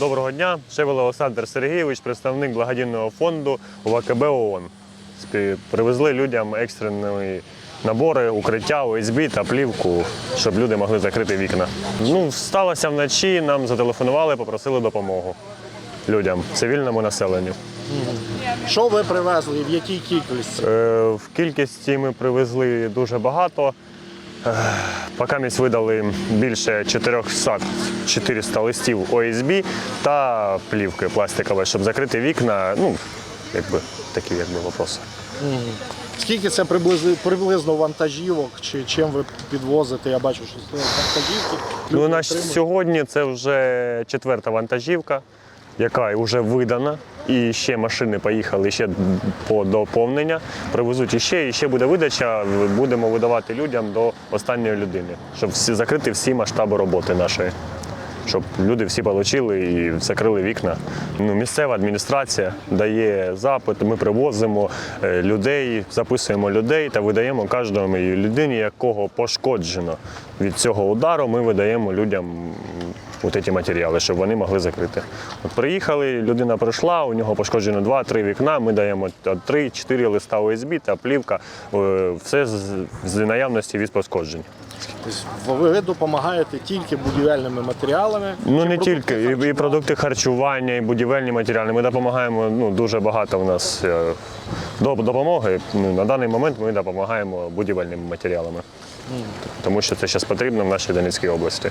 доброго дня. Шевел Олександр Сергійович, представник благодійного фонду УВКБ ООН. Привезли людям екстрені набори, укриття, ОСБ та плівку, щоб люди могли закрити вікна. Ну, сталося вночі, нам зателефонували, попросили допомогу людям, цивільному населенню. Що ви привезли в якій кількості? Е, В кількості ми привезли дуже багато. Ми видали більше 400 400 листів ОСБ та плівки пластикової, щоб закрити вікна. Ну, якби такі якби вопроси. Скільки це приблизно, приблизно вантажівок, чи чим ви підвозите? Я бачу, що це вантажівки. Ну, на сьогодні це вже четверта вантажівка, яка вже видана. І ще машини поїхали ще по доповнення. Привезуть іще, і ще буде видача. Будемо видавати людям до останньої людини, щоб всі закрити всі масштаби роботи нашої. Щоб люди всі отримали і закрили вікна. Ну, місцева адміністрація дає запит, ми привозимо е, людей, записуємо людей та видаємо кожній людині, якого пошкоджено від цього удару, ми видаємо людям от ці матеріали, щоб вони могли закрити. От приїхали, людина прийшла, у нього пошкоджено 2-3 вікна, ми даємо 3-4 листа ОСБ та плівка, е, все з, наявності від пошкоджень. Тобто ви допомагаєте тільки будівельними матеріалами. Ну не тільки, і, і продукти харчування, і будівельні матеріали. Ми допомагаємо ну, дуже багато в нас е, допомоги. Ну, на даний момент ми допомагаємо будівельними матеріалами. Тому що це зараз потрібно в нашій Донецькій області.